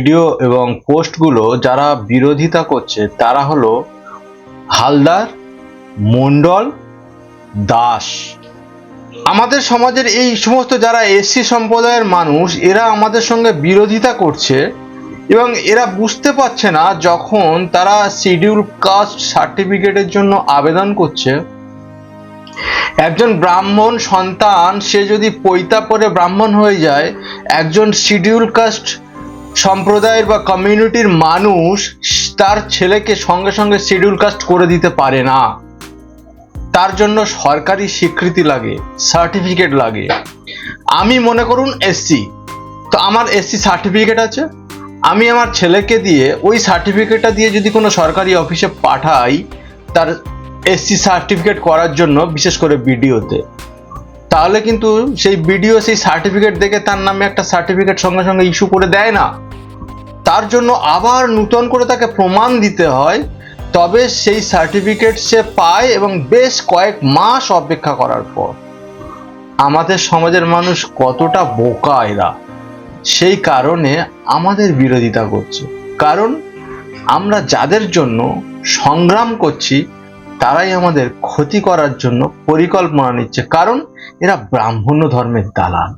Video এবং পোস্টগুলো যারা বিরোধিতা করছে, তারা হলো হালদার, মণ্ডল, দাস। আমাদের সমাজের এই সমস্ত যারা এসসি সম্প্রদায়ের মানুষ, এরা আমাদের সঙ্গে বিরোধিতা করছে এবং এরা বুঝতে পারছে না যখন তারা শিডিউল কাস্ট সার্টিফিকেটের জন্য আবেদন করছে। একজন ব্রাহ্মণ সন্তান, সে যদি পৈতা পরে ব্রাহ্মণ হয়ে যায়, একজন শিডিউল কাস্ট সম্প্রদায়ের বা কমিউনিটির মানুষ তার ছেলেকে সঙ্গে সঙ্গে শিডিউল কাস্ট করে দিতে পারে না। তার জন্য সরকারি স্বীকৃতি লাগে সার্টিফিকেট লাগে। আমি মনে করুন এসসি তো আমার এসসি সার্টিফিকেট আছে। আমি আমার ছেলেকে দিয়ে ওই সার্টিফিকেটটা দিয়ে যদি কোনো সরকারি অফিসে পাঠাই, তার এসসি সার্টিফিকেট করার জন্য বিশেষ করে বিডিওতে তাহলে কিন্তু সেই বিডিও সেই সার্টিফিকেট দেখে তার নামে একটা সার্টিফিকেট সঙ্গে সঙ্গে ইস্যু করে দেয় না। তার জন্য আবার নূতন করে তাকে প্রমাণ দিতে হয়, তবে সেই সার্টিফিকেট সে পায় এবং বেশ কয়েক মাস অপেক্ষা করার পর। আমাদের সমাজের মানুষ কতটা বোকা এরা। সেই কারণে আমাদের বিরোধিতা করছে। কারণ আমরা যাদের জন্য সংগ্রাম করছি তারাই আমাদের ক্ষতি করার জন্য পরিকল্পনা নিচ্ছে। কারণ এরা ব্রাহ্মণ্য ধর্মের দালাল।